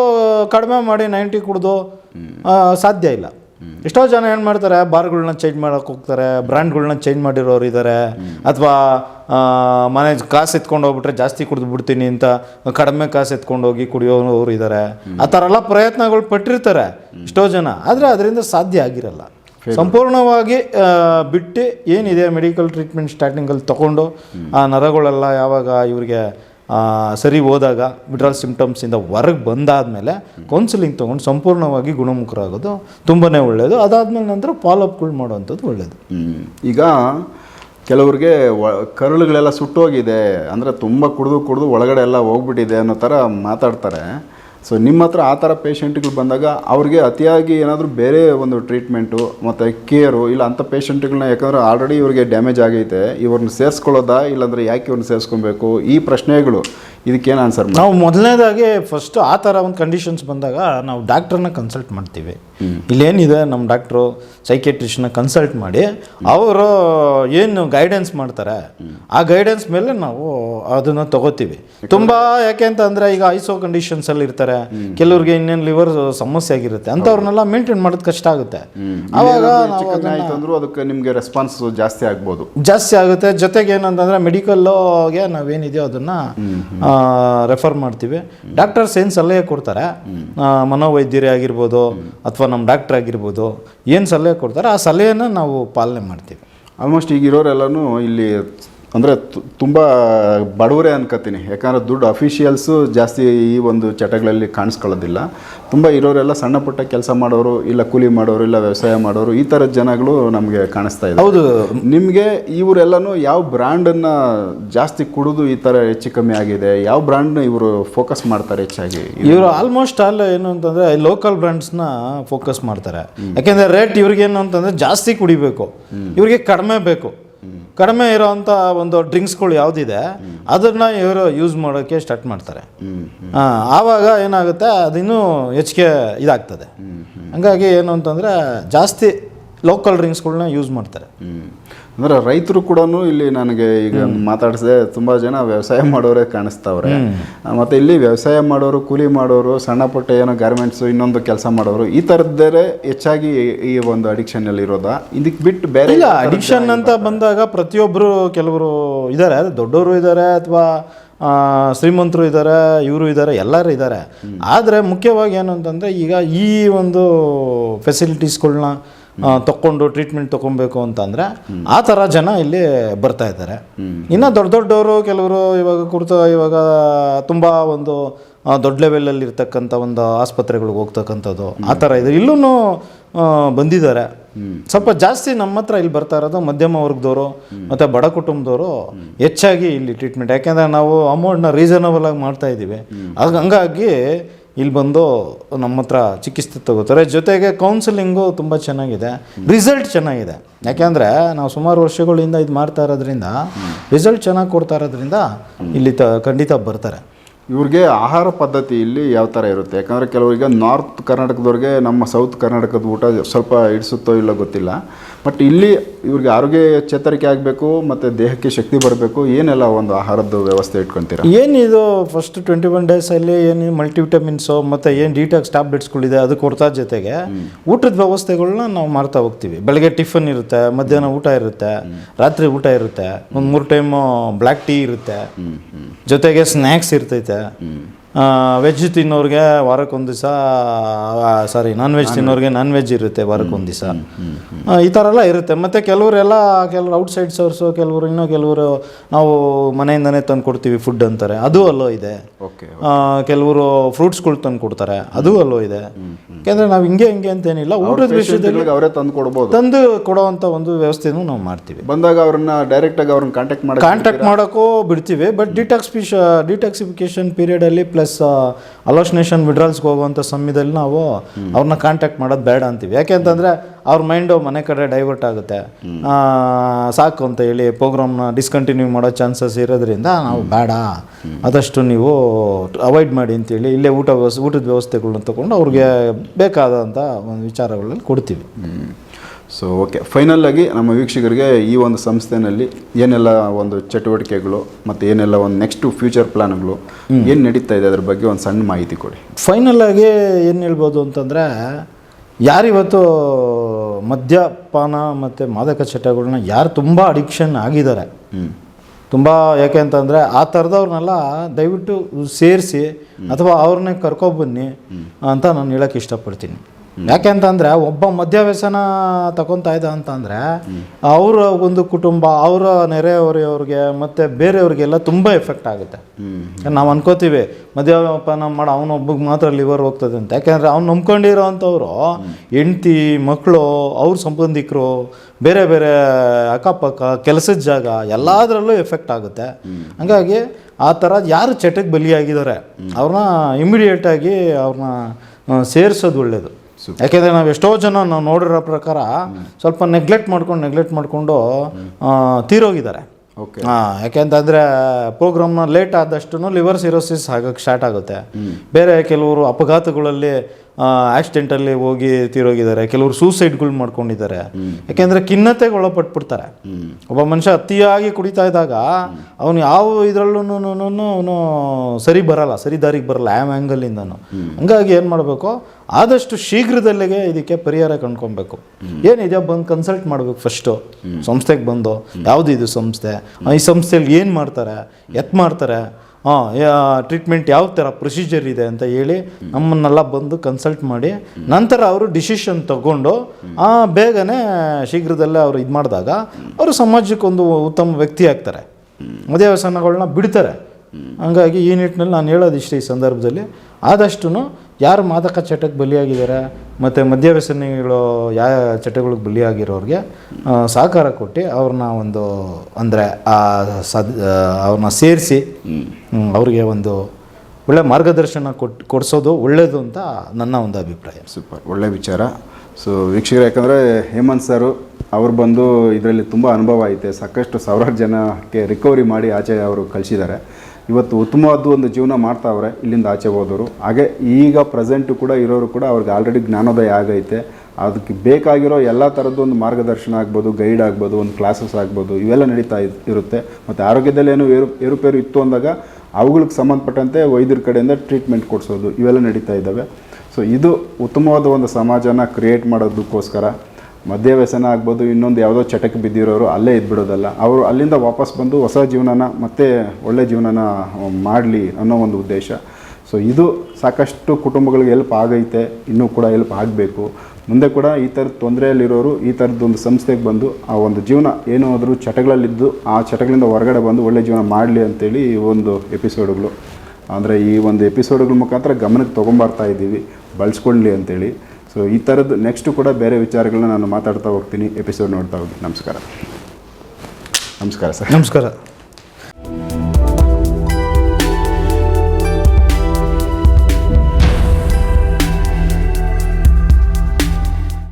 ಕಡಿಮೆ ಮಾಡಿ ನೈಂಟಿ ಕುಡ್ದು ಸಾಧ್ಯ ಇಲ್ಲ. ಎಷ್ಟೋ ಜನ ಏನು ಮಾಡ್ತಾರೆ ಬಾರ್ಗಳನ್ನ ಚೇಂಜ್ ಮಾಡೋಕೆ ಹೋಗ್ತಾರೆ ಬ್ರ್ಯಾಂಡ್ಗಳನ್ನ ಚೇಂಜ್ ಮಾಡಿರೋರು ಇದ್ದಾರೆ ಅಥವಾ ಮನೆ ಕಾಸು ಎತ್ಕೊಂಡು ಹೋಗ್ಬಿಟ್ರೆ ಜಾಸ್ತಿ ಕುಡಿದು ಬಿಡ್ತೀನಿ ಅಂತ ಕಡಿಮೆ ಕಾಸು ಎತ್ಕೊಂಡು ಹೋಗಿ ಕುಡಿಯೋರು ಇದ್ದಾರೆ ಆ ಥರ ಎಲ್ಲ ಪ್ರಯತ್ನಗಳು ಪಟ್ಟಿರ್ತಾರೆ ಎಷ್ಟೋ ಜನ. ಆದರೆ ಅದರಿಂದ ಸಾಧ್ಯ ಆಗಿರಲ್ಲ. ಸಂಪೂರ್ಣವಾಗಿ ಬಿಟ್ಟು ಏನಿದೆ ಮೆಡಿಕಲ್ ಟ್ರೀಟ್ಮೆಂಟ್ ಸ್ಟಾರ್ಟಿಂಗಲ್ಲಿ ತಗೊಂಡು ಆ ನರಗಳೆಲ್ಲ ಯಾವಾಗ ಇವ್ರಿಗೆ ಸರಿ ಹೋದಾಗ ವಿಡ್ರಾಲ್ ಸಿಂಪ್ಟಮ್ಸಿಂದ ಹೊರಗೆ ಬಂದಾದಮೇಲೆ ಕೌನ್ಸಿಲಿಂಗ್ ತೊಗೊಂಡು ಸಂಪೂರ್ಣವಾಗಿ ಗುಣಮುಖರಾಗೋದು ತುಂಬಾ ಒಳ್ಳೆಯದು ಅದಾದಮೇಲೆ ನಂತರ ಫಾಲೋಅಪ್ಗಳು ಮಾಡುವಂಥದ್ದು ಒಳ್ಳೆಯದು. ಈಗ ಕೆಲವ್ರಿಗೆ ಕರುಳುಗಳೆಲ್ಲ ಸುಟ್ಟೋಗಿದೆ, ಅಂದರೆ ತುಂಬ ಕುಡಿದು ಕುಡಿದು ಒಳಗಡೆ ಎಲ್ಲ ಹೋಗ್ಬಿಟ್ಟಿದೆ ಅನ್ನೋ ಥರ ಮಾತಾಡ್ತಾರೆ. ಸೊ ನಿಮ್ಮ ಹತ್ರ ಆ ಥರ ಪೇಷಂಟ್ಗಳು ಬಂದಾಗ ಅವ್ರಿಗೆ ಅತಿಯಾಗಿ ಏನಾದರೂ ಬೇರೆ ಒಂದು ಟ್ರೀಟ್ಮೆಂಟು ಮತ್ತು ಕೇರು ಇಲ್ಲ ಅಂಥ ಪೇಷಂಟ್ಗಳನ್ನ ಯಾಕಂದರೆ ಆಲ್ರೆಡಿ ಇವ್ರಿಗೆ ಡ್ಯಾಮೇಜ್ ಆಗೈತೆ. ಇವ್ರನ್ನ ಸೇರಿಸ್ಕೊಳ್ಳೋದಾ, ಇಲ್ಲಾಂದರೆ ಯಾಕೆ ಇವ್ರನ್ನ ಸೇರಿಸ್ಕೊಬೇಕು? ಈ ಪ್ರಶ್ನೆಗಳು ಇದಕ್ಕೇನು ಆನ್ಸರ್ ನಾವು ಮೊದಲನೇದಾಗಿ ಫಸ್ಟ್ ಆ ಥರ ಒಂದು ಕಂಡೀಷನ್ಸ್ ಬಂದಾಗ ನಾವು ಡಾಕ್ಟ್ರನ್ನ ಕನ್ಸಲ್ಟ್ ಮಾಡ್ತೀವಿ. ಇಲ್ಲೇನಿದೆ ನಮ್ಮ ಡಾಕ್ಟ್ರು ಸೈಕೆಟ್ರಿಸ್ಟ್ನ ಕನ್ಸಲ್ಟ್ ಮಾಡಿ ಅವರು ಏನು ಗೈಡೆನ್ಸ್ ಮಾಡ್ತಾರೆ ಆ ಗೈಡೆನ್ಸ್ ಮೇಲೆ ನಾವು ಅದನ್ನು ತಗೋತೀವಿ. ತುಂಬ ಯಾಕೆ ಅಂತ ಅಂದರೆ ಈಗ ಐಸೋ ಕಂಡೀಷನ್ಸಲ್ಲಿ ಇರ್ತಾರೆ. ಕೆಲವ್ರಿಗೆ ಇನ್ನೇನು ಲಿವರ್ ಸಮಸ್ಯೆ ಆಗಿರುತ್ತೆ ಅಂಥವ್ರನ್ನೆಲ್ಲ ಮೇಂಟೈನ್ ಮಾಡೋದು ಕಷ್ಟ ಆಗುತ್ತೆ. ಆವಾಗ ನಾವು ಅದಕ್ಕೆ ನಿಮಗೆ ರೆಸ್ಪಾನ್ಸ್ ಜಾಸ್ತಿ ಆಗ್ಬೋದು. ಜಾಸ್ತಿ ಆಗುತ್ತೆ. ಜೊತೆಗೆ ಏನಂತಂದರೆ ಮೆಡಿಕಲ್ಗೆ ನಾವೇನಿದೆಯೋ ಅದನ್ನು ರೆಫರ್ ಮಾಡ್ತೀವಿ. ಡಾಕ್ಟರ್ಸ್ ಏನು ಸಲಹೆ ಕೊಡ್ತಾರೆ. ಮನೋವೈದ್ಯರೇ ಆಗಿರ್ಬೋದು ಅಥವಾ ನಮ್ಮ ಡಾಕ್ಟರ್ ಆಗಿರ್ಬೋದು ಏನು ಸಲಹೆ ಕೊಡ್ತಾರೆ, ಆ ಸಲಹೆನ ನಾವು ಪಾಲನೆ ಮಾಡ್ತೀವಿ. ಆಲ್ಮೋಸ್ಟ್ ಈಗಿರೋರೆಲ್ಲನೂ ಇಲ್ಲಿ ಅಂದರೆ ತುಂಬ ಬಡವರೇ ಅನ್ಕೋತೀನಿ. ಯಾಕಂದರೆ ದುಡ್ಡು ಅಫಿಷಿಯಲ್ಸು ಜಾಸ್ತಿ ಈ ಒಂದು ಚಟಗಳಲ್ಲಿ ಕಾಣಿಸ್ಕೊಳ್ಳೋದಿಲ್ಲ. ತುಂಬ ಇರೋರೆಲ್ಲ ಸಣ್ಣ ಪುಟ್ಟ ಕೆಲಸ ಮಾಡೋರು ಇಲ್ಲ ಕೂಲಿ ಮಾಡೋರು ಇಲ್ಲ ವ್ಯವಸಾಯ ಮಾಡೋರು ಈ ಥರದ ಜನಗಳು ನಮಗೆ ಕಾಣಿಸ್ತಾ ಇದೆ ಹೌದು. ನಿಮಗೆ ಇವರೆಲ್ಲನೂ ಯಾವ ಬ್ರ್ಯಾಂಡನ್ನು ಜಾಸ್ತಿ ಕುಡಿದು ಈ ಥರ ಹೆಚ್ಚು ಕಮ್ಮಿ ಆಗಿದೆ? ಯಾವ ಬ್ರ್ಯಾಂಡ್ನ ಇವರು ಫೋಕಸ್ ಮಾಡ್ತಾರೆ ಹೆಚ್ಚಾಗಿ? ಇವರು ಆಲ್ಮೋಸ್ಟ್ ಆಲ್ ಏನು ಅಂತಂದರೆ ಲೋಕಲ್ ಬ್ರ್ಯಾಂಡ್ಸ್ನ ಫೋಕಸ್ ಮಾಡ್ತಾರೆ. ಯಾಕೆಂದರೆ ರೇಟ್ ಇವ್ರಿಗೇನು ಅಂತಂದರೆ ಜಾಸ್ತಿ ಕುಡಿಬೇಕು. ಇವ್ರಿಗೆ ಕಡಿಮೆ ಬೇಕು. ಕಡಿಮೆ ಇರೋವಂಥ ಒಂದು ಡ್ರಿಂಕ್ಸ್ಗಳು ಯಾವುದಿದೆ ಅದನ್ನು ಇವರು ಯೂಸ್ ಮಾಡೋಕ್ಕೆ ಸ್ಟಾರ್ಟ್ ಮಾಡ್ತಾರೆ. ಆವಾಗ ಏನಾಗುತ್ತೆ ಅದಿನ್ನೂ ಹೆಚ್ಚಿಗೆ ಇದಾಗ್ತದೆ. ಹಂಗಾಗಿ ಏನು ಅಂತಂದರೆ ಜಾಸ್ತಿ ಲೋಕಲ್ ಡ್ರಿಂಕ್ಸ್ಗಳನ್ನ ಯೂಸ್ ಮಾಡ್ತಾರೆ. ಅಂದ್ರೆ ರೈತರು ಕೂಡ ಇಲ್ಲಿ ನನಗೆ ಈಗ ಮಾತಾಡಿಸಿದೆ ತುಂಬ ಜನ ವ್ಯವಸಾಯ ಮಾಡೋರೇ ಕಾಣಿಸ್ತಾವ್ರೆ. ಮತ್ತೆ ಇಲ್ಲಿ ವ್ಯವಸಾಯ ಮಾಡೋರು ಕೂಲಿ ಮಾಡೋರು ಸಣ್ಣ ಪುಟ್ಟ ಏನೋ ಗಾರ್ಮೆಂಟ್ಸು ಇನ್ನೊಂದು ಕೆಲಸ ಮಾಡೋರು ಈ ಥರದ್ದೇ ಹೆಚ್ಚಾಗಿ ಈ ಒಂದು ಅಡಿಕ್ಷನ್ ಅಲ್ಲಿ ಇರೋದಾ? ಇದಕ್ಕೆ ಬಿಟ್ಟು ಬೇರೆ ಇಲ್ಲ ಅಡಿಕ್ಷನ್ ಅಂತ ಬಂದಾಗ ಪ್ರತಿಯೊಬ್ಬರು ಕೆಲವರು ಇದ್ದಾರೆ ದೊಡ್ಡವರು ಇದ್ದಾರೆ ಅಥವಾ ಶ್ರೀಮಂತರು ಇದ್ದಾರೆ ಇವರು ಇದ್ದಾರೆ ಎಲ್ಲರೂ ಇದ್ದಾರೆ ಆದರೆ ಮುಖ್ಯವಾಗಿ ಏನು ಅಂತಂದರೆ ಈಗ ಈ ಒಂದು ಫೆಸಿಲಿಟೀಸ್ಗಳನ್ನ ತಗೊಂಡು ಟ್ರೀಟ್ಮೆಂಟ್ ತೊಗೊಬೇಕು ಅಂತಂದರೆ ಆ ಥರ ಜನ ಇಲ್ಲಿ ಬರ್ತಾ ಇದ್ದಾರೆ. ಇನ್ನು ದೊಡ್ಡ ದೊಡ್ಡವರು ಕೆಲವರು ಇವಾಗ ಕುರಿತು ಇವಾಗ ತುಂಬ ಒಂದು ದೊಡ್ಡ ಲೆವೆಲಲ್ಲಿ ಇರ್ತಕ್ಕಂಥ ಒಂದು ಆಸ್ಪತ್ರೆಗಳಿಗೆ ಹೋಗ್ತಕ್ಕಂಥದ್ದು ಆ ಥರ ಇದೆ. ಇಲ್ಲೂ ಬಂದಿದ್ದಾರೆ. ಸ್ವಲ್ಪ ಜಾಸ್ತಿ ನಮ್ಮ ಹತ್ರ ಇಲ್ಲಿ ಬರ್ತಾ ಇರೋದು ಮಧ್ಯಮ ವರ್ಗದವರು ಮತ್ತು ಬಡ ಕುಟುಂಬದವರು ಹೆಚ್ಚಾಗಿ ಇಲ್ಲಿ ಟ್ರೀಟ್ಮೆಂಟ್ ಯಾಕೆಂದರೆ ನಾವು ಅಮೌಂಟ್ನ ರೀಸನಬಲ್ ಆಗಿ ಮಾಡ್ತಾ ಇದ್ದೀವಿ. ಹಂಗಾಗಿ ಇಲ್ಲಿ ಬಂದು ನಮ್ಮ ಹತ್ರ ಚಿಕಿತ್ಸೆ ತಗೋತಾರೆ. ಜೊತೆಗೆ ಕೌನ್ಸಿಲಿಂಗು ತುಂಬ ಚೆನ್ನಾಗಿದೆ. ರಿಸಲ್ಟ್ ಚೆನ್ನಾಗಿದೆ. ಯಾಕೆಂದರೆ ನಾವು ಸುಮಾರು ವರ್ಷಗಳಿಂದ ಇದು ಮಾಡ್ತಾ ಇರೋದ್ರಿಂದ ರಿಸಲ್ಟ್ ಚೆನ್ನಾಗಿ ಕೊಡ್ತಾ ಇರೋದ್ರಿಂದ ಇಲ್ಲಿ ತ, ಖಂಡಿತ ಬರ್ತಾರೆ. ಇವ್ರಿಗೆ ಆಹಾರ ಪದ್ಧತಿ ಇಲ್ಲಿ ಯಾವ ಥರ ಇರುತ್ತೆ? ಯಾಕಂದರೆ ಕೆಲವರಿಗೆ ನಾರ್ತ್ ಕರ್ನಾಟಕದವ್ರಿಗೆ ನಮ್ಮ ಸೌತ್ ಕರ್ನಾಟಕದ ಊಟ ಸ್ವಲ್ಪ ಹಿಡಿಸುತ್ತೋ ಇಲ್ಲೋ ಗೊತ್ತಿಲ್ಲ. ಬಟ್ ಇಲ್ಲಿ ಇವ್ರಿಗೆ ಆರೋಗ್ಯ ಚೇತರಿಕೆ ಆಗಬೇಕು ಮತ್ತು ದೇಹಕ್ಕೆ ಶಕ್ತಿ ಬರಬೇಕು ಏನೆಲ್ಲ ಒಂದು ಆಹಾರದ ವ್ಯವಸ್ಥೆ ಇಟ್ಕೊತೀರಾ? ಏನಿದು ಫಸ್ಟ್ ಟ್ವೆಂಟಿ ಒನ್ ಡೇಸಲ್ಲಿ ಏನು ಮಲ್ಟಿವಿಟಮಿನ್ಸು ಮತ್ತು ಏನು ಡೀಟಾಕ್ಸ್ ಟ್ಯಾಬ್ಲೆಟ್ಸ್ಗಳಿದೆ ಅದು ಕೊಡ್ತಾ ಜೊತೆಗೆ ಊಟದ ವ್ಯವಸ್ಥೆಗಳನ್ನ ನಾವು ಮಾಡ್ತಾ ಹೋಗ್ತೀವಿ. ಬೆಳಗ್ಗೆ ಟಿಫನ್ ಇರುತ್ತೆ ಮಧ್ಯಾಹ್ನ ಊಟ ಇರುತ್ತೆ ರಾತ್ರಿ ಊಟ ಇರುತ್ತೆ ಒಂದು ಮೂರು ಟೈಮು ಬ್ಲ್ಯಾಕ್ ಟೀ ಇರುತ್ತೆ. ಜೊತೆಗೆ ಸ್ನ್ಯಾಕ್ಸ್ ಇರ್ತೈತೆ. ವೆಜ್ ತಿನ್ನೋರಿಗೆ ವಾರಕ್ಕೊಂದು ದಿವಸ ಸಾರಿ ನಾನ್ ವೆಜ್ ತಿನ್ನೋರಿಗೆ ನಾನ್ ವೆಜ್ ಇರುತ್ತೆ ವಾರಕ್ಕೊಂದು ದಿವಸ. ಈ ಥರ ಎಲ್ಲ ಇರುತ್ತೆ. ಮತ್ತು ಕೆಲವರೆಲ್ಲ ಕೆಲವರು ಔಟ್ಸೈಡ್ ಸೋರ್ಸು ಕೆಲವರು ಇನ್ನೂ ಕೆಲವರು ನಾವು ಮನೆಯಿಂದನೇ ತಂದು ಕೊಡ್ತೀವಿ ಫುಡ್ ಅಂತಾರೆ. ಅದು ಅಲ್ಲೋ ಇದೆ. ಕೆಲವರು ಫ್ರೂಟ್ಸ್ಗಳು ತಂದು ಕೊಡ್ತಾರೆ. ಅದು ಅಲ್ಲೋ ಇದೆ. ಯಾಕೆಂದರೆ ನಾವು ಹಿಂಗೆ ಹಿಂಗೆ ಅಂತೇನಿಲ್ಲ. ಊಟದ ವಿಷಯದಲ್ಲಿ ಅವರೇ ತಂದು ಕೊಡ್ಬೋದು. ತಂದು ಕೊಡೋವಂಥ ಒಂದು ವ್ಯವಸ್ಥೆನೂ ನಾವು ಮಾಡ್ತೀವಿ. ಬಂದಾಗ ಅವ್ರನ್ನ ಡೈರೆಕ್ಟಾಗಿ ಅವ್ರನ್ನ ಕಾಂಟ್ಯಾಕ್ಟ್ ಮಾಡಿ ಕಾಂಟ್ಯಾಕ್ಟ್ ಮಾಡೋಕ್ಕೂ ಬಿಡ್ತೀವಿ. ಬಟ್ ಡಿಟಾಕ್ಸ್ ಡಿಟಾಕ್ಸಿಫಿಕೇಶನ್ ಪೀರಿಯಡಲ್ಲಿ ಪ್ಲಸ್ ಅಲೋಸ್ನೇಷನ್ ವಿಡ್ರಾಲ್ಸ್ಗೆ ಹೋಗುವಂಥ ಸಮಯದಲ್ಲಿ ನಾವು ಅವ್ರನ್ನ ಕಾಂಟ್ಯಾಕ್ಟ್ ಮಾಡೋದು ಬೇಡ ಅಂತೀವಿ. ಯಾಕೆ ಅಂತಂದರೆ ಅವ್ರ ಮೈಂಡು ಮನೆ ಕಡೆ ಡೈವರ್ಟ್ ಆಗುತ್ತೆ. ಸಾಕು ಅಂತ ಹೇಳಿ ಪ್ರೋಗ್ರಾಮ್ನ ಡಿಸ್ಕಂಟಿನ್ಯೂ ಮಾಡೋ ಚಾನ್ಸಸ್ ಇರೋದ್ರಿಂದ ನಾವು ಬೇಡ. ಆದಷ್ಟು ನೀವು ಅವಾಯ್ಡ್ ಮಾಡಿ ಅಂತೇಳಿ ಇಲ್ಲೇ ಊಟ ವ್ಯವಸ್ಥೆ ಊಟದ ವ್ಯವಸ್ಥೆಗಳನ್ನ ತಗೊಂಡು ಅವ್ರಿಗೆ ಬೇಕಾದಂಥ ಒಂದು ವಿಚಾರಗಳಲ್ಲಿ ಕೊಡ್ತೀವಿ. ಸೊ ಓಕೆ ಫೈನಲ್ ಆಗಿ ನಮ್ಮ ವೀಕ್ಷಕರಿಗೆ ಈ ಒಂದು ಸಂಸ್ಥೆನಲ್ಲಿ ಏನೆಲ್ಲ ಒಂದು ಚಟುವಟಿಕೆಗಳು ಮತ್ತು ಏನೆಲ್ಲ ಒಂದು ನೆಕ್ಸ್ಟ್ ಫ್ಯೂಚರ್ ಪ್ಲಾನ್ಗಳು ಏನು ನಡೀತಾ ಇದೆ ಅದ್ರ ಬಗ್ಗೆ ಒಂದು ಸಣ್ಣ ಮಾಹಿತಿ ಕೊಡಿ. ಫೈನಲ್ ಆಗಿ ಏನು ಹೇಳ್ಬೋದು ಅಂತಂದರೆ ಯಾರಿವತ್ತು ಮದ್ಯಪಾನ ಮತ್ತು ಮಾದಕ ಚಟಗಳನ್ನ ಯಾರು ತುಂಬ ಅಡಿಕ್ಷನ್ ಆಗಿದ್ದಾರೆ. ತುಂಬ ಯಾಕೆ ಅಂತಂದರೆ ಆ ಥರದವ್ರನ್ನೆಲ್ಲ ದಯವಿಟ್ಟು ಸೇರಿಸಿ ಅಥವಾ ಅವ್ರನ್ನೇ ಕರ್ಕೊಬನ್ನಿ ಅಂತ ನಾನು ಹೇಳೋಕ್ಕೆ ಇಷ್ಟಪಡ್ತೀನಿ. ಯಾಕೆ ಅಂತಂದರೆ ಒಬ್ಬ ಮದ್ಯವ್ಯಸನ ತಗೊತಾ ಇದ್ದ ಅಂತಂದ್ರೆ ಅವರ ಒಂದು ಕುಟುಂಬ ಅವರ ನೆರೆಯವರಿಗೆ ಮತ್ತು ಬೇರೆಯವ್ರಿಗೆಲ್ಲ ತುಂಬ ಎಫೆಕ್ಟ್ ಆಗುತ್ತೆ. ನಾವು ಅನ್ಕೋತೀವಿ ಮದ್ಯಪಾನ ಮಾಡೋ ಅವನೊಬ್ಬಗೆ ಮಾತ್ರ ಲಿವರ್ ಹೋಗ್ತದೆ ಅಂತ. ಯಾಕೆಂದರೆ ಅವ್ನು ನಂಬ್ಕೊಂಡಿರೋ ಅಂಥವ್ರು ಹೆಂಡ್ತಿ ಮಕ್ಕಳು ಅವ್ರ ಸಂಬಂಧಿಕರು ಬೇರೆ ಬೇರೆ ಅಕ್ಕಪಕ್ಕ ಕೆಲಸದ ಜಾಗ ಎಲ್ಲದರಲ್ಲೂ ಎಫೆಕ್ಟ್ ಆಗುತ್ತೆ. ಹಂಗಾಗಿ ಆ ಥರ ಯಾರು ಚಟಕ್ಕೆ ಬಲಿಯಾಗಿದ್ದಾರೆ ಅವ್ರನ್ನ ಇಮಿಡಿಯೇಟಾಗಿ ಅವ್ರನ್ನ ಸೇರಿಸೋದು ಒಳ್ಳೆಯದು ಯಾಕೆಂದರೆ ನಾವು ಎಷ್ಟೋ ಜನ ನಾವು ನೋಡಿರೋ ಪ್ರಕಾರ ಸ್ವಲ್ಪ ನೆಗ್ಲೆಕ್ಟ್ ಮಾಡ್ಕೊಂಡು ನೆಗ್ಲೆಕ್ಟ್ ಮಾಡಿಕೊಂಡು ತೀರೋಗಿದ್ದಾರೆ. ಓಕೆ ಹಾಂ ಯಾಕೆಂತಂದರೆ ಪ್ರೋಗ್ರಾಮ್ನ ಲೇಟ್ ಆದಷ್ಟು ಲಿವರ್ ಸಿರೋಸಿಸ್ ಆಗಕ್ಕೆ ಸ್ಟಾರ್ಟ್ ಆಗುತ್ತೆ. ಬೇರೆ ಕೆಲವರು ಅಪಘಾತಗಳಲ್ಲಿ ಆಕ್ಸಿಡೆಂಟಲ್ಲಿ ಹೋಗಿ ತೀರೋಗಿದ್ದಾರೆ. ಕೆಲವರು ಸೂಸೈಡ್ಗಳು ಮಾಡ್ಕೊಂಡಿದ್ದಾರೆ. ಯಾಕೆಂದ್ರೆ ಖಿನ್ನತೆಗೆ ಒಳಪಟ್ಬಿಡ್ತಾರೆ ಒಬ್ಬ ಮನುಷ್ಯ ಅತಿಯಾಗಿ ಕುಡಿತಾ ಇದ್ದಾಗ ಅವನು ಯಾವ ಇದರಲ್ಲೂ ಅವನು ಸರಿ ಬರಲ್ಲ ಸರಿ ದಾರಿಗೆ ಬರಲ್ಲ ಆ್ಯಮ್ ಆ್ಯಂಗಲಿಂದನು ಹಂಗಾಗಿ ಏನು ಮಾಡಬೇಕು? ಆದಷ್ಟು ಶೀಘ್ರದಲ್ಲಿಗೆ ಇದಕ್ಕೆ ಪರಿಹಾರ ಕಂಡ್ಕೊಬೇಕು. ಏನಿದೆ ಬಂದು ಕನ್ಸಲ್ಟ್ ಮಾಡಬೇಕು ಫಸ್ಟು ಸಂಸ್ಥೆಗೆ ಬಂದು, ಯಾವುದು ಇದು ಸಂಸ್ಥೆ? ಈ ಸಂಸ್ಥೆಯಲ್ಲಿ ಏನು ಮಾಡ್ತಾರೆ? ಎತ್ ಮಾಡ್ತಾರೆ? ಹಾಂ ಟ್ರೀಟ್ಮೆಂಟ್ ಯಾವ ಥರ ಪ್ರೊಸೀಜರ್ ಇದೆ ಅಂತ ಹೇಳಿ ನಮ್ಮನ್ನೆಲ್ಲ ಬಂದು ಕನ್ಸಲ್ಟ್ ಮಾಡಿ, ನಂತರ ಅವರು ಡಿಸಿಷನ್ ತಗೊಂಡು ಬೇಗನೆ ಶೀಘ್ರದಲ್ಲೇ ಅವರು ಇದು ಮಾಡಿದಾಗ ಅವರು ಸಮಾಜಕ್ಕೆ ಒಂದು ಉತ್ತಮ ವ್ಯಕ್ತಿ ಆಗ್ತಾರೆ. ಮದುವೆ ವ್ಯಸನಗಳನ್ನ ಬಿಡ್ತಾರೆ. ಹಂಗಾಗಿ ಈ ನಿಟ್ಟಿನಲ್ಲಿ ನಾನು ಹೇಳೋದು ಇಷ್ಟ ಈ ಸಂದರ್ಭದಲ್ಲಿ. ಆದಷ್ಟು ಯಾರು ಮಾದಕ ಚಟಕ್ಕೆ ಬಲಿಯಾಗಿದ್ದಾರೆ ಮತ್ತು ಮದ್ಯವ್ಯಸನಿಗಳು ಯಾವ ಚಟಗಳಿಗೆ ಬಲಿಯಾಗಿರೋರಿಗೆ ಸಹಕಾರ ಕೊಟ್ಟು ಅವ್ರನ್ನ ಒಂದು, ಅಂದರೆ ಆ ಸದ್ ಅವ್ರನ್ನ ಸೇರಿಸಿ ಅವ್ರಿಗೆ ಒಂದು ಒಳ್ಳೆ ಮಾರ್ಗದರ್ಶನ ಕೊಟ್ಟು ಕೊಡಿಸೋದು ಒಳ್ಳೆಯದು ಅಂತ ನನ್ನ ಒಂದು ಅಭಿಪ್ರಾಯ. ಸೂಪರ್. ಒಳ್ಳೆ ವಿಚಾರ. ಸೊ ವೀಕ್ಷಕರು, ಯಾಕಂದರೆ ಹೇಮಂತ್ ಸರು ಅವ್ರು ಬಂದು ಇದರಲ್ಲಿ ತುಂಬ ಅನುಭವ ಐತೆ. ಸಾಕಷ್ಟು ಸಾವಿರಾರು ಜನಕ್ಕೆ ರಿಕವರಿ ಮಾಡಿ ಆಚೆ ಅವರು ಕಳಿಸಿದ್ದಾರೆ. ಇವತ್ತು ಉತ್ತಮವಾದ ಒಂದು ಜೀವನ ಮಾಡ್ತಾವ್ರೆ ಇಲ್ಲಿಂದ ಆಚೆ ಹೋದವರು. ಹಾಗೆ ಈಗ ಪ್ರೆಸೆಂಟು ಕೂಡ ಇರೋರು ಕೂಡ ಅವ್ರಿಗೆ ಆಲ್ರೆಡಿ ಜ್ಞಾನೋದಯ ಆಗೈತೆ. ಅದಕ್ಕೆ ಬೇಕಾಗಿರೋ ಎಲ್ಲ ಥರದ್ದು ಒಂದು ಮಾರ್ಗದರ್ಶನ ಆಗ್ಬೋದು ಗೈಡ್ ಆಗ್ಬೋದು, ಒಂದು ಕ್ಲಾಸಸ್ ಆಗ್ಬೋದು, ಇವೆಲ್ಲ ನಡೀತಾ ಇರುತ್ತೆ. ಮತ್ತು ಆರೋಗ್ಯದಲ್ಲಿ ಏನು ಏರು, ಏರುಪೇರು ಇತ್ತು ಅಂದಾಗ ಅವುಗಳಿಗೆ ಸಂಬಂಧಪಟ್ಟಂತೆ ವೈದ್ಯರ ಕಡೆಯಿಂದ ಟ್ರೀಟ್ಮೆಂಟ್ ಕೊಡಿಸೋದು, ಇವೆಲ್ಲ ನಡೀತಾ ಇದ್ದಾವೆ. ಸೊ ಇದು ಉತ್ತಮವಾದ ಒಂದು ಸಮಾಜನ ಕ್ರಿಯೇಟ್ ಮಾಡೋದಕ್ಕೋಸ್ಕರ ಮದ್ಯ ವ್ಯಸನ ಆಗ್ಬೋದು, ಇನ್ನೊಂದು ಯಾವುದೋ ಚಟಕ್ಕೆ ಬಿದ್ದಿರೋರು ಅಲ್ಲೇ ಇದ್ಬಿಡೋದಲ್ಲ. ಅವರು ಅಲ್ಲಿಂದ ವಾಪಸ್ ಬಂದು ಹೊಸ ಜೀವನನ ಮತ್ತೆ ಒಳ್ಳೆ ಜೀವನನ ಮಾಡಲಿ ಅನ್ನೋ ಒಂದು ಉದ್ದೇಶ. ಸೊ ಇದು ಸಾಕಷ್ಟು ಕುಟುಂಬಗಳಿಗೆ ಹೆಲ್ಪ್ ಆಗೈತೆ, ಇನ್ನೂ ಕೂಡ ಹೆಲ್ಪ್ ಆಗಬೇಕು. ಮುಂದೆ ಕೂಡ ಈ ಥರದ ತೊಂದರೆಯಲ್ಲಿರೋರು ಈ ಥರದ್ದೊಂದು ಸಂಸ್ಥೆಗೆ ಬಂದು ಆ ಒಂದು ಜೀವನ ಏನೋ ಆದರೂ ಚಟಗಳಲ್ಲಿದ್ದು, ಆ ಚಟಗಳಿಂದ ಹೊರಗಡೆ ಬಂದು ಒಳ್ಳೆ ಜೀವನ ಮಾಡಲಿ ಅಂತೇಳಿ ಈ ಒಂದು ಎಪಿಸೋಡ್ಗಳು. ಅಂದರೆ ಈ ಒಂದು ಎಪಿಸೋಡ್ಗಳ ಮುಖಾಂತರ ಗಮನಕ್ಕೆ ತೊಗೊಂಬರ್ತಾ ಇದ್ದೀವಿ. ಬಳಸ್ಕೊಳ್ಳಿ ಅಂತೇಳಿ. ಸೊ ಈ ಥರದ್ದು ನೆಕ್ಸ್ಟು ಕೂಡ ಬೇರೆ ವಿಚಾರಗಳನ್ನ ನಾನು ಮಾತಾಡ್ತಾ ಹೋಗ್ತೀನಿ. ಎಪಿಸೋಡ್ ನೋಡ್ತಾ ಹೋಗಿ. ನಮಸ್ಕಾರ. ನಮಸ್ಕಾರ, ಸರ್. ನಮಸ್ಕಾರ.